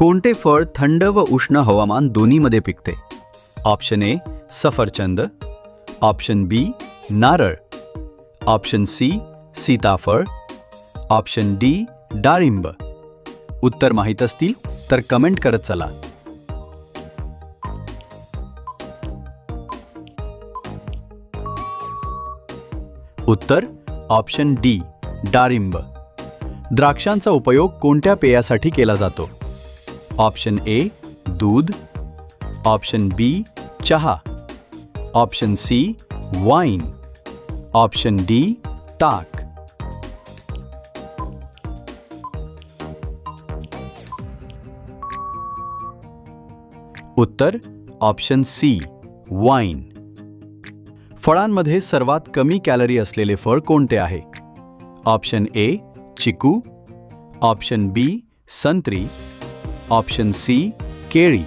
कोणते फळ थंड व उष्ण हवामान दोन्हीमध्ये पिकते? ऑप्शन ए सफरचंद. ऑप्शन बी नारळ. ऑप्शन सी सीताफळ. ऑप्शन डी डाळिंब. उत्तर माहीत असतील तर कमेंट करत चला. उत्तर ऑप्शन डी डाळिंब. द्राक्षांचा उपयोग कोणत्या पेयासाठी केला जातो? ऑप्शन ए, दूध। ऑप्शन बी, चहा। Option C, wine. Option D, ताक। उत्तर, ऑप्शन सी वाईन फळांमध्ये सर्वात कमी कॅलरी असलेले फळ कोणते आहे? ऑप्शन ए, चिकू. ऑप्शन बी, संत्री. ऑप्शन सी केळी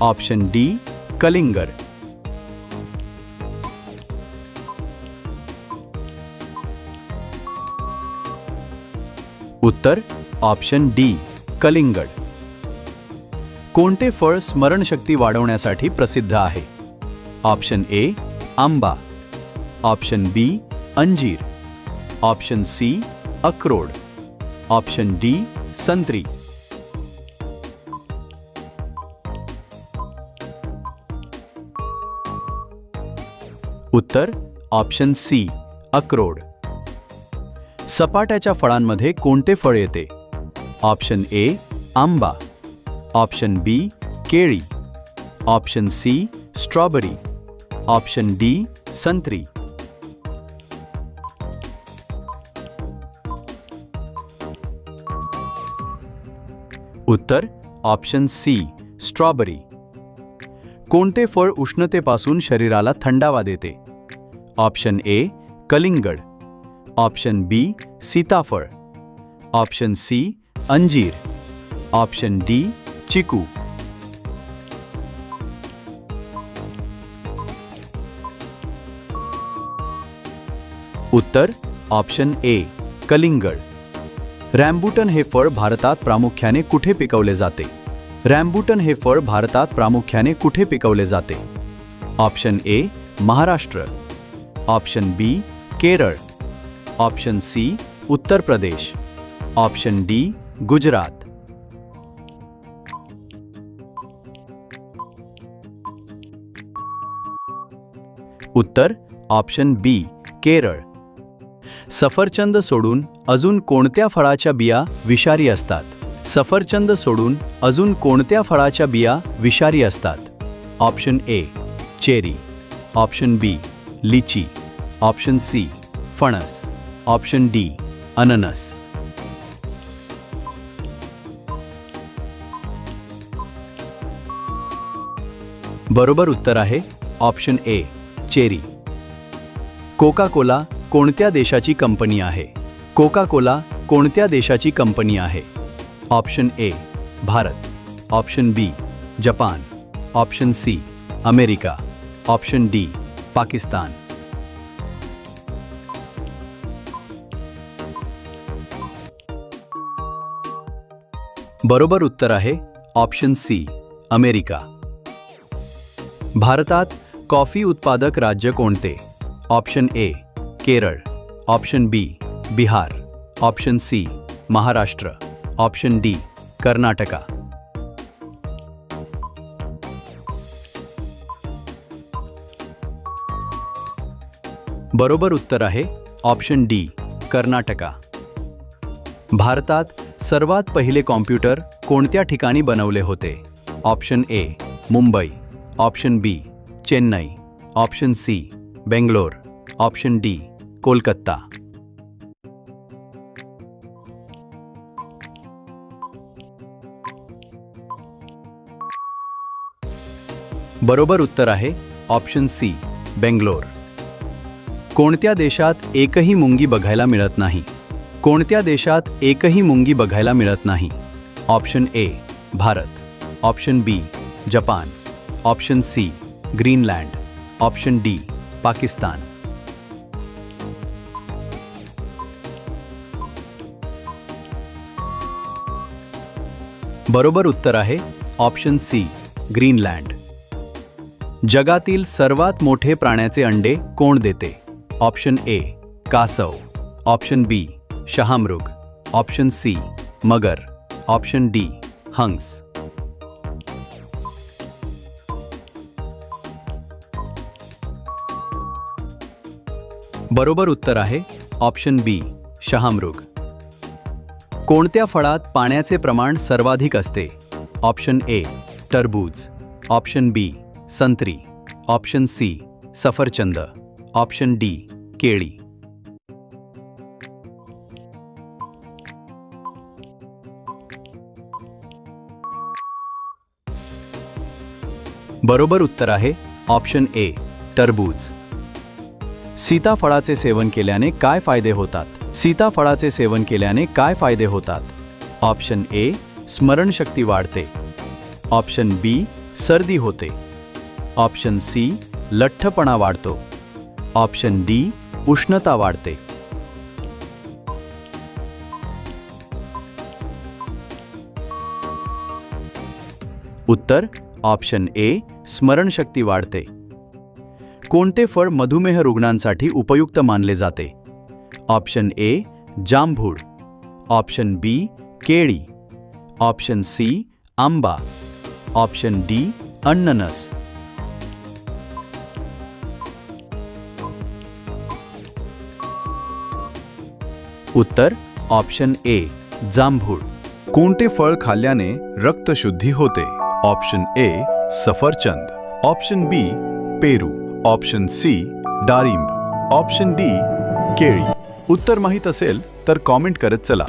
ऑप्शन डी, कलिंगर। उत्तर, ऑप्शन डी कलिंगड कोणते फळ स्मरणशक्ती वाढवण्यासाठी प्रसिद्ध आहे? ऑप्शन ए, आंबा. ऑप्शन बी, अंजीर. ऑप्शन सी, अक्रोड. ऑप्शन डी, संत्री. उत्तर ऑप्शन सी अक्रोड. सपाट्याच्या फळांमध्ये कोणते फळ येते? ऑप्शन ए आंबा. ऑप्शन बी केळी. Option C strawberry option D संत्री. उत्तर ऑप्शन सी स्ट्रॉबेरी कोणते फळ उष्णतेपासून शरीराला थंडावा देते? ऑप्शन ए, कलिंगड। ऑप्शन बी सीताफळ ऑप्शन सी, अंजीर। ऑप्शन डी, चिकू। उत्तर, ऑप्शन ए, कलिंगड। रॅम्बुटन हे फळ भारतात प्रामुख्याने कुठे पिकवले जाते? रॅम्बुटन हे फळ भारतात प्रामुख्याने कुठे पिकवले जाते? Option A, Maharashtra. Option B Kerala option C, Uttar Pradesh. Option D, Gujarat. Uttar, option B, Kerala. सफरचंद सोडून अजून कोणत्या फळाच्या बिया विषारी असतात? सफरचंद सोडून अजून कोणत्या फळाच्या बिया विषारी असतात? Option A, cherry. Option B लिची, ऑप्शन सी, फणस, ऑप्शन डी, अननस. बरोबर उत्तर आहे option A, cherry. Coca Cola कोणत्या देशाची कंपनी आहे? कोका कोला कोणत्या देशाची कंपनी आहे? Option A, Bharat. Option B, Japan. Option C, America. Option D Pakistan. बरोबर उत्तर आहे ऑप्शन सी अमेरिका। भारतात कॉफ़ी उत्पादक राज्य कोणते? Option A Kerala. Option B Bihar. Option C Maharashtra. Option D Karnataka. बरोबर उत्तर आहे ऑप्शन डी, कर्नाटका. भारतात सर्वात पहिले कॉम्प्युटर कोणत्या ठिकाणी बनवले होते? Option A, Mumbai. Option B, Chennai. Option C, Bangalore. Option D, Kolkata. बरोबर उत्तर आहे ऑप्शन सी, बेंगलोर. कोणत्या देशात एकही मुंगी बघायला मिळत नाही? कोणत्या देशात एकही मुंगी बघायला मिळत नाही? Option A, Bharat. Option B, Japan. Option C, Greenland. Option D, Pakistan. बरोबर उत्तर आहे, ऑप्शन सी, ग्रीनलँड. जगातील सर्वात मोठे प्राण्याचे अंडे कोण देते? ऑप्शन ए कासव. ऑप्शन बी शहामृग. ऑप्शन सी मगर. ऑप्शन डी हंस. बरोबर उत्तर आहे ऑप्शन बी शहामृग. कोणत्या फळात पाण्याचे प्रमाण सर्वाधिक असते? ऑप्शन ए टरबूज. ऑप्शन बी संत्री. ऑप्शन सी सफरचंद. ऑप्शन डी केळी. बरोबर उत्तर आहे ऑप्शन ए टरबूज. सीताफळाचे सेवन केल्याने काय फायदे होतात? सीताफळाचे सेवन केल्याने काय फायदे होतात? ऑप्शन ए स्मरणशक्ती वाढते. ऑप्शन बी सर्दी होते. ऑप्शन सी लठ्ठपणा वाढतो. ऑप्शन डी, उष्णता वाढते. उत्तर, ऑप्शन ए, स्मरणशक्ती वाढते. कोणते फळ मधुमेह रुग्णांसाठी उपयुक्त मानले जाते? ऑप्शन ए, जांभूळ. ऑप्शन बी, केळी. ऑप्शन सी, आंबा. ऑप्शन डी अण्णनस उत्तर ऑप्शन ए जांभूळ. कोणते फळ खाल्ल्याने रक्तशुद्धी होते? ऑप्शन ए सफरचंद. ऑप्शन बी पेरू. ऑप्शन सी डाळिंब. ऑप्शन डी केळी. उत्तर माहीत असेल तर कॉमेंट करत चला.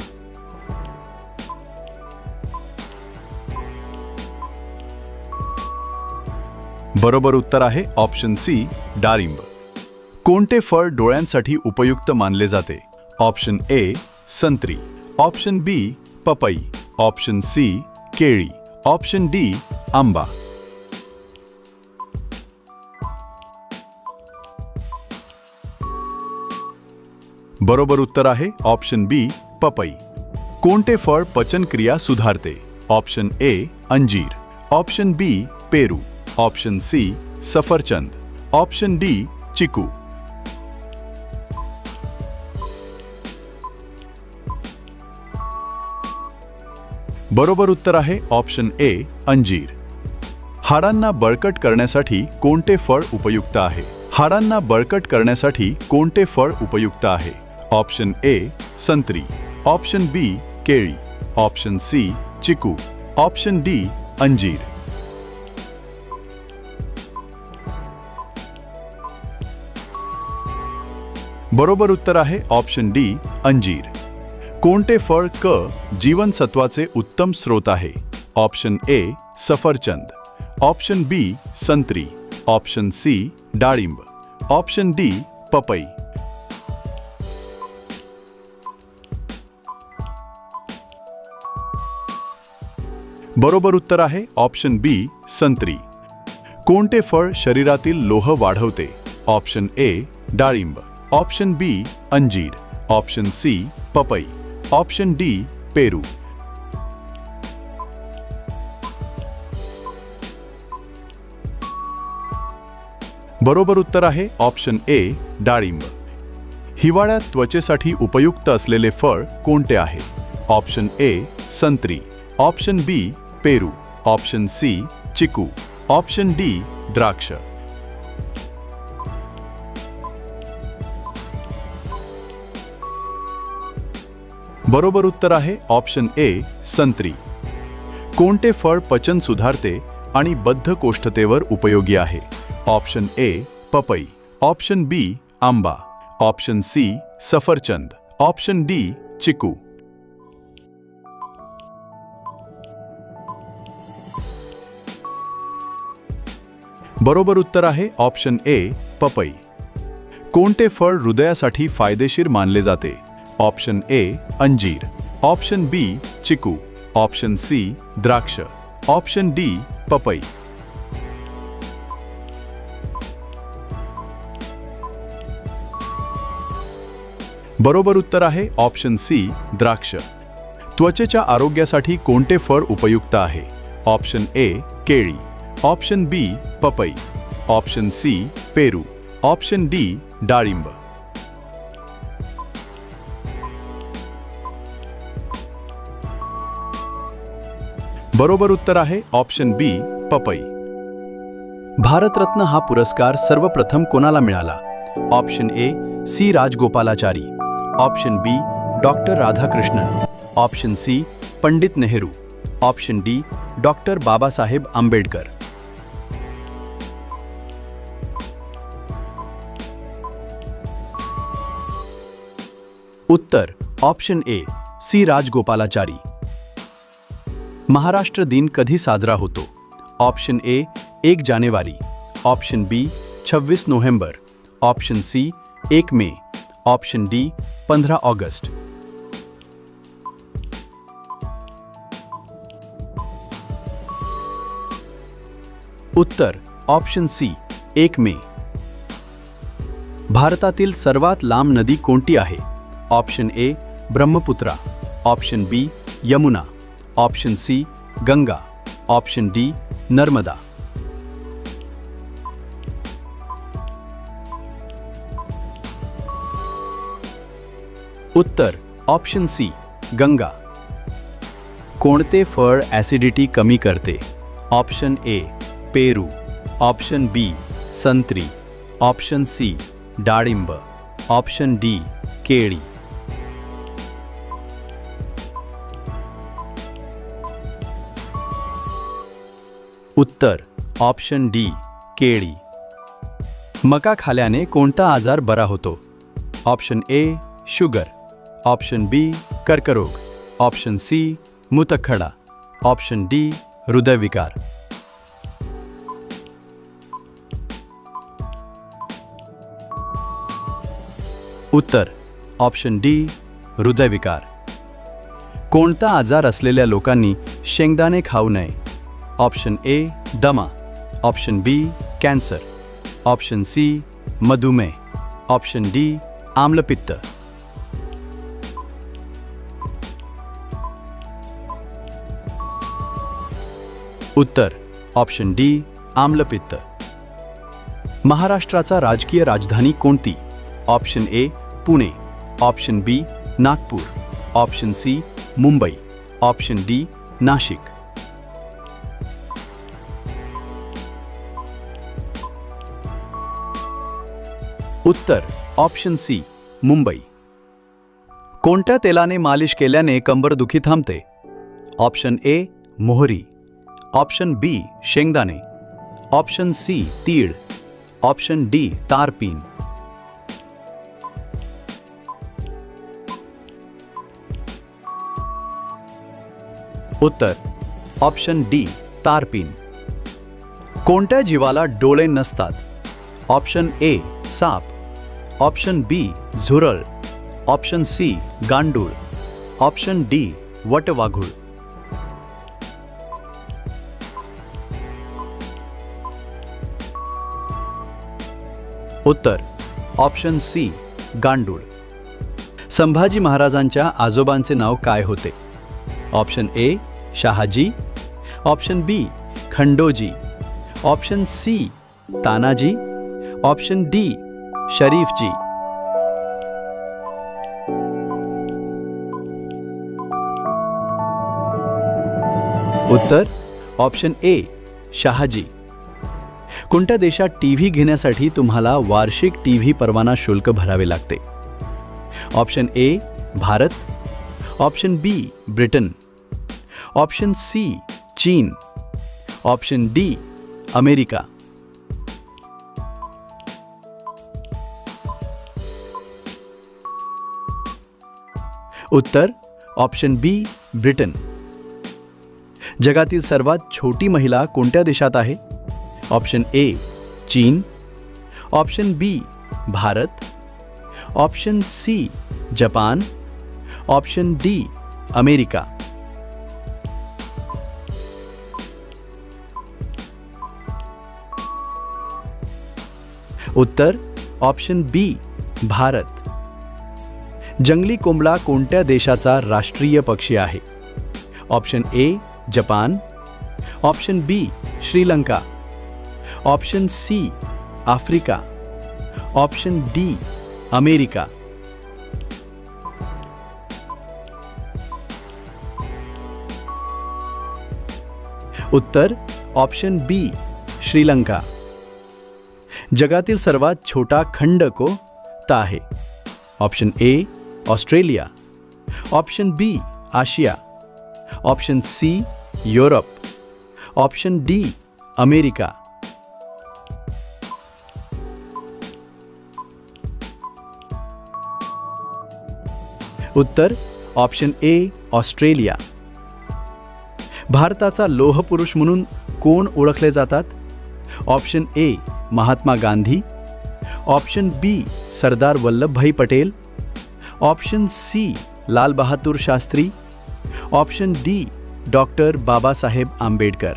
बरोबर उत्तर आहे ऑप्शन सी डाळिंब. कोणते फळ डोळ्यांसाठी उपयुक्त मानले जाते? ऑप्शन ए, संत्री। ऑप्शन बी, पपई। ऑप्शन सी, केळी। ऑप्शन डी, आंबा। बरोबर उत्तर आहे ऑप्शन बी, पपई. कोणते फळ पचनक्रिया सुधारते? ऑप्शन ए, अंजीर. ऑप्शन बी, पेरू. ऑप्शन सी, सफरचंद. ऑप्शन डी, चिकू. बरोबर उत्तर आहे ऑप्शन ए, अंजीर. हाडांना बळकट करण्यासाठी कोणते फळ उपयुक्त आहे? हाडांना बळकट करण्यासाठी कोणते फळ उपयुक्त आहे? ऑप्शन ए, संत्री. ऑप्शन बी, केळी. ऑप्शन सी, चिकू. ऑप्शन डी, अंजीर. बरोबर उत्तर आहे ऑप्शन डी, अंजीर. कोणते फळ क जीवनसत्वाचे उत्तम स्रोत आहे? ऑप्शन ए सफरचंद. ऑप्शन बी संत्री. ऑप्शन सी डाळिंब. ऑप्शन डी पपई. बरोबर उत्तर आहे ऑप्शन बी संत्री. कोणते फळ शरीरातील लोह वाढवते? ऑप्शन ए डाळिंब. ऑप्शन बी अंजीर. ऑप्शन सी पपई. ऑप्शन डी, पेरू। बरोबर उत्तर आहे ऑप्शन ए, डाळिंब. हिवाळ्यात त्वचेसाठी उपयुक्त असलेले फळ कोणते आहे? ऑप्शन ए, संत्री. ऑप्शन बी, पेरू. ऑप्शन सी, चिकू. ऑप्शन डी, द्राक्ष. बरोबर उत्तर आहे ऑप्शन ए संत्री. कोणते फळ पचन सुधारते आणि बद्ध कोष्ठतेवर उपयोगी आहे? ऑप्शन ए पपई. ऑप्शन बी आंबा. ऑप्शन सी सफरचंद. ऑप्शन डी चिकू. बरोबर उत्तर आहे ऑप्शन ए पपई. कोणते फळ हृदयासाठी फायदेशीर मानले जाते? ऑप्शन ए अंजीर. ऑप्शन बी चिकू. ऑप्शन सी द्राक्ष. ऑप्शन डी पपई. बरोबर उत्तर आहे ऑप्शन सी द्राक्ष. त्वचेच्या आरोग्यासाठी कोणते फळ उपयुक्त आहे? ऑप्शन ए केळी. ऑप्शन बी पपई. ऑप्शन सी पेरू. ऑप्शन डी डाळिंब. बरोबर उत्तर आहे ऑप्शन बी पपई. भारतरत्न हा पुरस्कार सर्वप्रथम कोणाला मिळाला? Option A C Rajagopalachari. Option B doctor Radhakrishnan. Option C Pandit Nehru. Option D doctor Babasaheb Ambedkar. Uttar option A C Rajagopalachari. Maharashtra दिन कधी साजरा होतो? ऑप्शन ए एक जानेवारी. ऑप्शन बी छव्वीस नोव्हेंबर. ऑप्शन सी एक मे. ऑप्शन डी पंधरा ऑगस्ट. उत्तर, ऑप्शन सी एक मे. भारतातील सर्वात लांब नदी कोणती आहे? Option A Brahmaputra. Option B Yamuna. Option C, Ganga, option D, Narmada. Uttar, option C, Ganga. कोणते फळ ॲसिडिटी कमी करते? ऑप्शन ए, पेरू, ऑप्शन बी, संत्री, ऑप्शन सी, डाळिंब, ऑप्शन डी, केळी। उत्तर ऑप्शन डी केळी. मका खाल्याने कोणता आजार बरा होतो? Option A sugar option B कर्करोग. ऑप्शन सी मुतखडा. ऑप्शन डी हृदयविकार. उत्तर ऑप्शन डी हृदयविकार. कोणता आजार असलेल्या लोकांनी शेंगदाणे खाऊ नये? ऑप्शन ए दमा option B cancer option C मधुमेह ऑप्शन डी आम्लपित्त उत्तर ऑप्शन डी आम्लपित्त महाराष्ट्राचा राजकीय राजधानी कोणती option A Pune option B Nagpur option C Mumbai option D Nashik Uttar option C Mumbai. कोणत्या तेलाने मालिश केल्याने कंबरदुखी थांबते? ऑप्शन ए मोहरी. ऑप्शन बी शेंगदाणे. ऑप्शन सी तीळ. ऑप्शन डी तारपीन उत्तर ऑप्शन डी तारपीन कोणत्या जीवाला डोळे नसतात? ऑप्शन ए साप. ऑप्शन बी झुरळ. ऑप्शन सी गांडूळ. ऑप्शन डी वटवाघूळ. उत्तर ऑप्शन सी गांडूळ. संभाजी महाराजांच्या आजोबांचे नाव काय होते? Option A Shahaji. Option B Khandoji. Option C Tanaji. Option D Sharifji Uttar option A Shahaji. कोणत्या देशात टी व्ही घेण्यासाठी तुम्हाला वार्षिक टी परवाना शुल्क भरावे लागते. Option A Bharat. Option B Britain. Option C चीन. Option D America. उत्तर ऑप्शन बी ब्रिटन जगातील सर्वात छोटी महिला कोणत्या देशात आहे? ऑप्शन ए चीन. Option B Bharat. Option C Japan. Option D America. उत्तर ऑप्शन बी भारत. जंगली कोंबडा कोणत्या देशाचा राष्ट्रीय पक्षी आहे? Option A Japan. Option B Sri Lanka. Option C Africa. Option D America. Uttar, option B Sri Lanka. जगातील सर्वात छोटा खंड कोणता आहे. Option A Australia. Option B Asia. Option C Europe. Option D America. Uttar option A Australia. भारताचा लोहपुरुष म्हणून कोण ओळखले जातात? Option A Mahatma Gandhi. Option B Sardar Vallabhbhai Patel. Option C, Lal Bahadur Shastri. Option D, doctor Baba Saheb Ambedkar.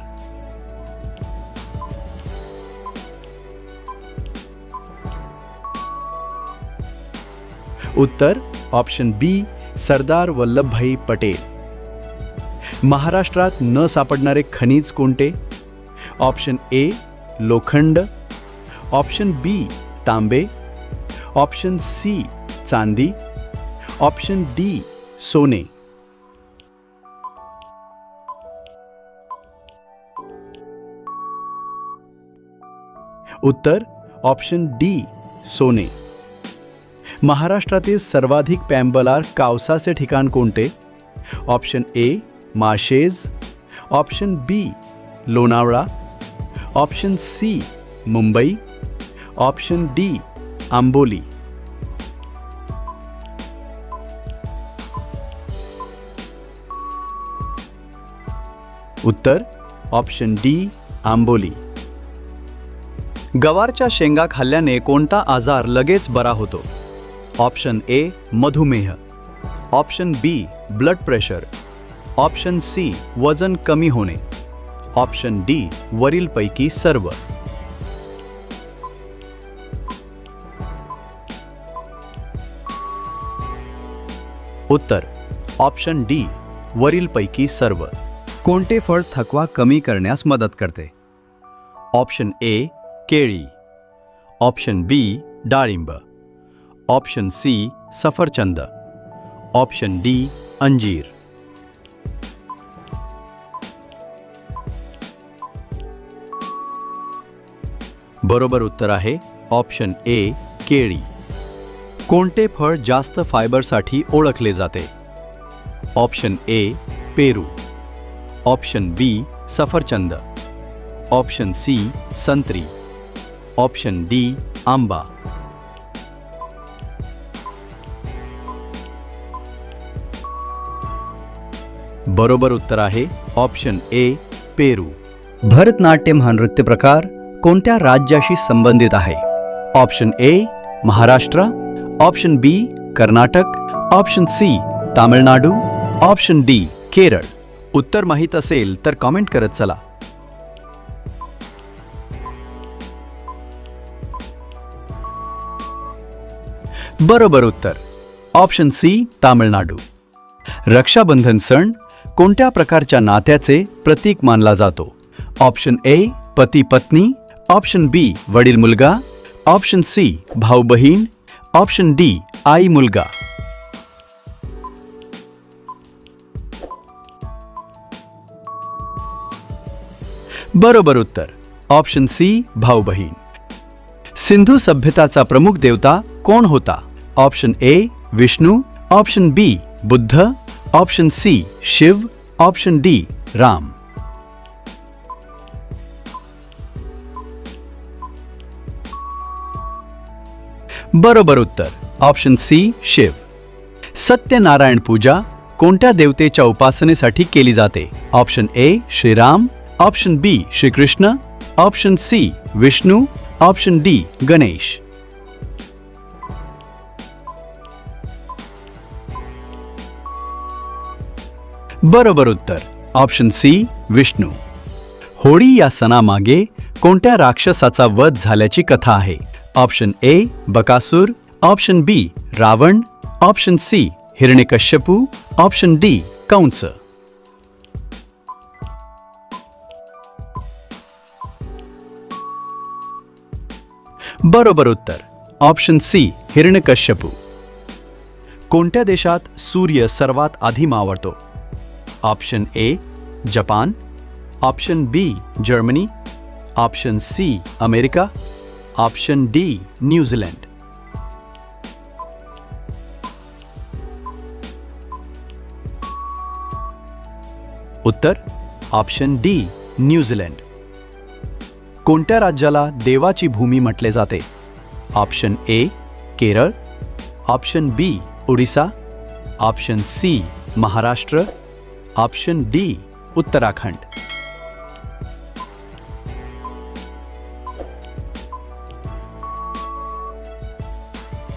Uttar, option B, Sardar Vallabhbhai Patel. महाराष्ट्रात न सापडणारे खनिज कोणते? ऑप्शन ए, लोखंड. ऑप्शन बी, तांबे. ऑप्शन सी, चांदी. ऑप्शन डी, सोने। उत्तर, option D, सोने। महाराष्ट्रातील सर्वाधिक पॅम्बलार कावसाचे ठिकाण कोणते? Option A, माशेज. Option B, Lonavala. Option C, Mumbai. Option D, Amboli. Uttar option D Amboli. गवारच्या शेंगा खाल्ल्याने कोणता आजार लगेच बरा होतो? ऑप्शन ए मधुमेह. Option B blood pressure option C वजन कमी होणे. ऑप्शन डी वरीलपैकी सर्व. उत्तर ऑप्शन डी वरीलपैकी सर्व. कोणते फळ थकवा कमी करण्यास मदत करते? ऑप्शन ए केळी. ऑप्शन बी डाळिंब. ऑप्शन सी सफरचंद. ऑप्शन डी अंजीर. बरोबर उत्तर आहे ऑप्शन ए केळी. कोणते फळ जास्त फायबरसाठी ओळखले जाते? ऑप्शन ए पेरू. ऑप्शन बी सफरचंद ऑप्शन सी संत्री ऑप्शन डी आंबा बरोबर उत्तर आहे ऑप्शन ए पेरू भरतनाट्यम हा नृत्य प्रकार कोणत्या राज्याशी संबंधित आहे? Option A Maharashtra option B Karnataka option C Tamil Nadu option D Kerala उत्तर माहीत असेल तर कॉमेंट करत चला. बरोबर उत्तर. Option C Tamil Nadu. Rakshabandhan सण कोणत्या प्रकारच्या नात्याचे प्रतीक मानला जातो? ऑप्शन ए पती पत्नी. ऑप्शन बी वडील मुलगा. ऑप्शन सी भाऊ बहीण. ऑप्शन डी आई मुलगा. बरोबर उत्तर. ऑप्शन सी भाऊ बहीण सिंधू सभ्यताचा प्रमुख देवता कोण होता? Option A Vishnu. Option B Buddha. Option C Shiva. Option D Ram. बरोबर उत्तर. Option C Shiva. सत्यनारायण पूजा कोणत्या देवतेच्या उपासनेसाठी केली जाते? Option A Shri Ram. Option B Shri Shri Krishna option C Vishnu option D Ganesh बरोबर उत्तर. ऑप्शन सी विष्णू होळी या सणामागे कोणत्या राक्षसाचा वध झाल्याची कथा आहे? Option A Bakasur. Option B Ravan. Option C Hiranyakashyap. Option D Kans. बरोबर उत्तर. Option C Hiranyakashipu. कोणत्या देशात सूर्य सर्वात आधी मावळतो? Option A Japan. Option B Germany. Option C America. Option D New Zealand Uttar. Option D New Zealand कोणत्या राज्याला देवाची भूमी म्हटले जाते? Option A, Kerala. Option B, Odisha. Option C, Maharashtra. Option D, Uttarakhand.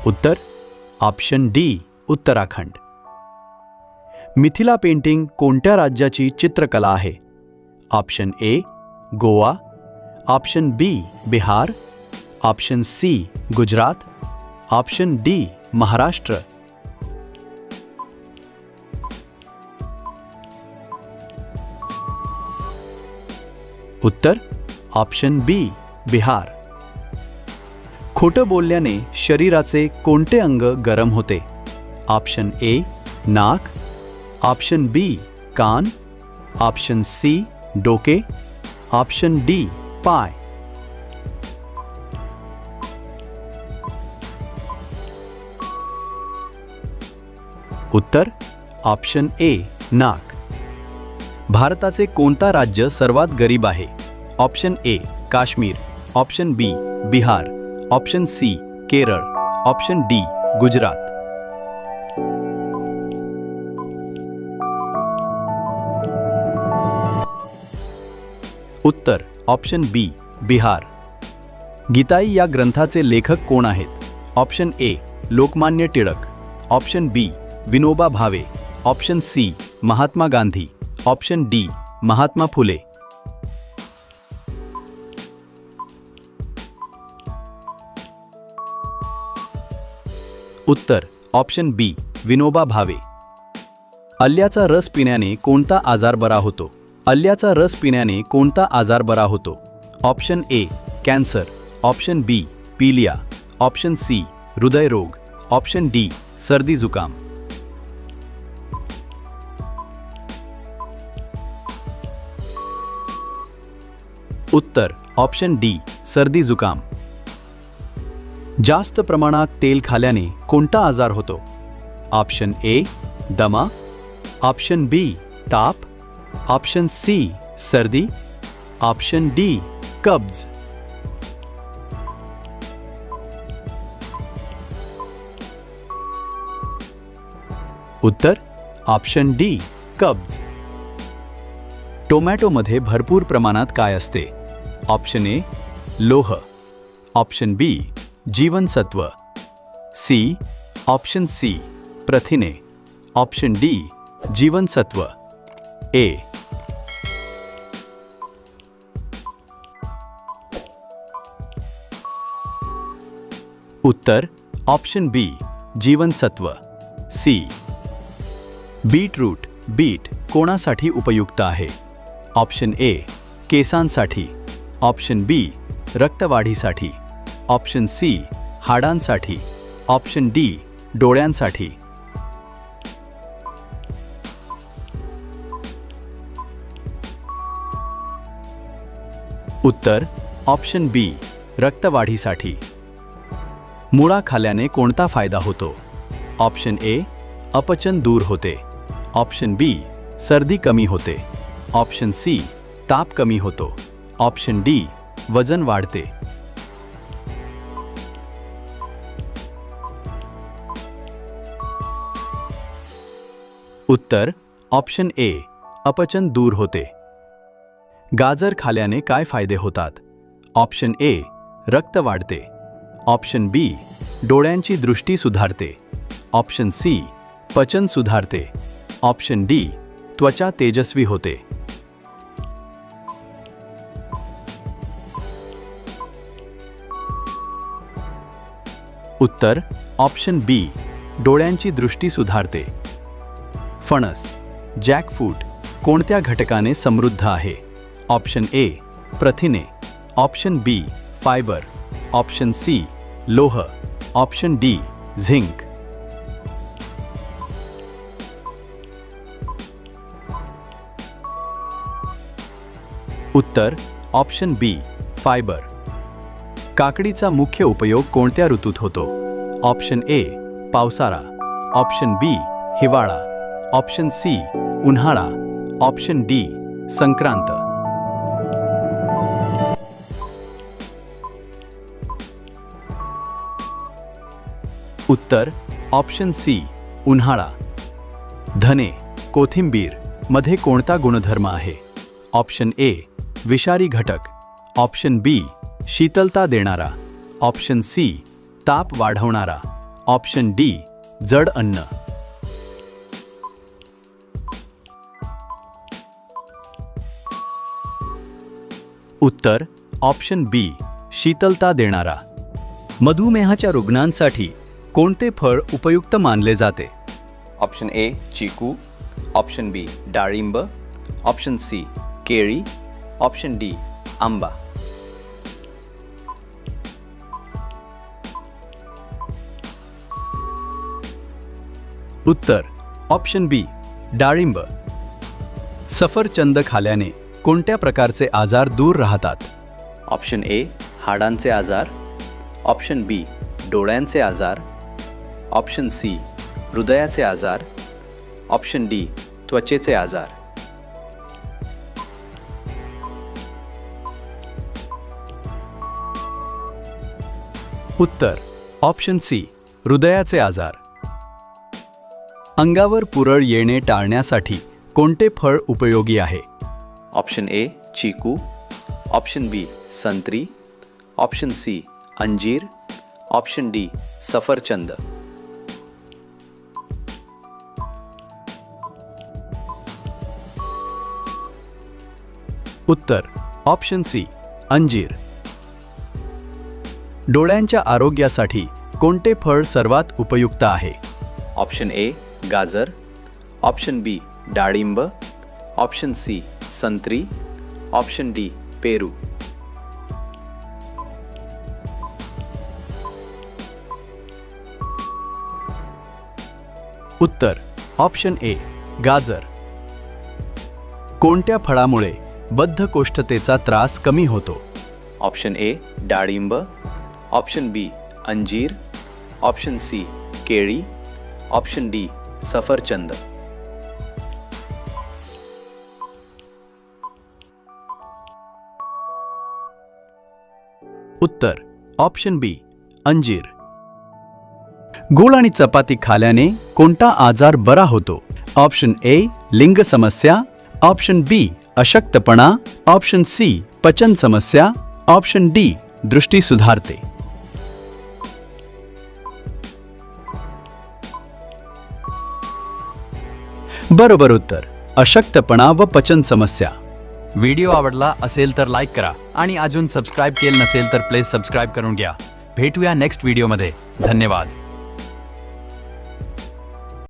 Uttar, option D, Uttarakhand. Mithila painting कोणत्या राज्याची चित्रकला आहे? Option A, Goa. Option B Bihar, option C Gujarat, option D Maharashtra. Uttar, option B Bihar. खोटं बोलल्याने शरीराचे कोणते अंग गरम होते? ऑप्शन ए नाक, ऑप्शन बी कान, ऑप्शन सी डोके, ऑप्शन डी पाय उत्तर ऑप्शन ए नाक. भारताचे कोणता राज्य सर्वात गरीब आहे? Option A Kashmir. Option B Bihar. Option C Kerala. Option D Gujarat. Uttar option B Bihar. Gitai या ग्रंथाचे लेखक कोण आहेत? Option A Lokmanya Tilak. Option B Vinoba Bhave. Option C Mahatma Gandhi. Option D Mahatma Phule. Uttar option B Vinoba Bhave. अल्ल्याचा रस पिण्याने कोणता आजार बरा होतो? अल्ल्याचा रस पिण्याने कोणता आजार बरा होतो? Option A cancer. Option B पीलिया. ऑप्शन सी हृदयरोग. ऑप्शन डी सर्दी जुकाम. उत्तर ऑप्शन डी सर्दी जुकाम. जास्त प्रमाणात तेल खाल्याने कोणता आजार होतो? ऑप्शन ए दमा. ऑप्शन बी ताप. ऑप्शन सी, सर्दी। ऑप्शन डी, कब्ज। उत्तर, ऑप्शन डी, कब्ज। टोमॅटोमध्ये भरपूर प्रमाणात काय असते? ऑप्शन ए, लोह. ऑप्शन बी, जीवनसत्व. सी, ऑप्शन सी, प्रथिने. ऑप्शन डी, जीवनसत्व. ए उत्तर ऑप्शन बी जीवन सत्व. सी बीटरूट बीट कोणासाठी उपयुक्त आहे? ऑप्शन ए केसांसाठी. ऑप्शन बी रक्तवाढीसाठी. ऑप्शन सी हाडांसाठी. ऑप्शन डी डोळ्यांसाठी. उत्तर ऑप्शन बी रक्तवाढीसाठी. मुळा खाल्याने कोणता फ़ायदा होतो? ऑप्शन ए अपचन दूर होते. ऑप्शन बी सर्दी कमी होते. ऑप्शन सी ताप कमी होतो. ऑप्शन डी वज़न वाढते. उत्तर, ऑप्शन ए अपचन दूर होते. गाजर खाल्याने काय फ़ायदे होतात? ऑप्शन ए रक्त वाढते. ऑप्शन बी, डोळ्यांची दृष्टी सुधारते. ऑप्शन सी, पचन सुधारते. ऑप्शन डी, त्वचा तेजस्वी होते. उत्तर, ऑप्शन बी, डोळ्यांची दृष्टी सुधारते. फणस, जॅकफ्रूट, कोणत्या घटकाने समृद्ध आहे? ऑप्शन ए, प्रथिने. Option B, fibre. Option C लोह ऑप्शन डी झिंक. उत्तर ऑप्शन बी फायबर. काकडीचा मुख्य उपयोग कोणत्या ऋतूत होतो? ऑप्शन ए पावसाळा. ऑप्शन बी हिवाळा. ऑप्शन सी उन्हाळा. Option D Sankrant. उत्तर ऑप्शन सी उन्हाळा. धने कोथिंबीरमध्ये कोणता गुणधर्म आहे? ऑप्शन ए विषारी घटक. ऑप्शन बी शीतलता देणारा. ऑप्शन सी ताप वाढवणारा. ऑप्शन डी जड अन्न. उत्तर ऑप्शन बी शीतलता देणारा. मधुमेहाच्या रुग्णांसाठी कोणते फळ उपयुक्त मानले जाते? ऑप्शन ए चिकू. ऑप्शन बी डाळिंब. ऑप्शन सी केळी. ऑप्शन डी आंबा. उत्तर ऑप्शन बी डाळिंब. सफरचंद खाल्याने कोणत्या प्रकारचे आजार दूर राहतात? ऑप्शन ए हाडांचे आजार. ऑप्शन बी डोळ्यांचे आजार. ऑप्शन सी हृदयाचे आजार. ऑप्शन डी त्वचेचे आजार. उत्तर ऑप्शन सी हृदयाचे आजार. अंगावर पुरळ येणे टाळण्यासाठी कोणते फळ उपयोगी आहे? ऑप्शन ए चिकू. ऑप्शन बी संत्री. ऑप्शन सी अंजीर. ऑप्शन डी सफरचंद. उत्तर ऑप्शन सी अंजीर. डोळ्यांच्या आरोग्यासाठी कोणते फळ सर्वात उपयुक्त आहे? ऑप्शन ए गाजर. ऑप्शन बी डाळिंब. ऑप्शन सी संत्री. ऑप्शन डी पेरू. उत्तर ऑप्शन ए गाजर. कोणत्या फळामुळे बद्धकोष्ठतेचा त्रास कमी होतो. ऑप्शन ए डाळिंब. ऑप्शन बी अंजीर. ऑप्शन सी केळी. ऑप्शन डी सफरचंद. उत्तर ऑप्शन बी अंजीर. गूळ आणि चपाती खाल्याने कोणता आजार बरा होतो? ऑप्शन ए लिंग समस्या. ऑप्शन बी अशक्तपणा ऑप्शन सी पचन समस्या ऑप्शन डी दृष्टी सुधारते. बरोबर उत्तर अशक्तपणा व पचन समस्या. व्हिडिओ आवडला असेल तर लाईक करा आणि अजून सबस्क्राईब केलं नसेल तर प्लीज सबस्क्राईब करून घ्या. भेटूया नेक्स्ट व्हिडिओमध्ये. धन्यवाद.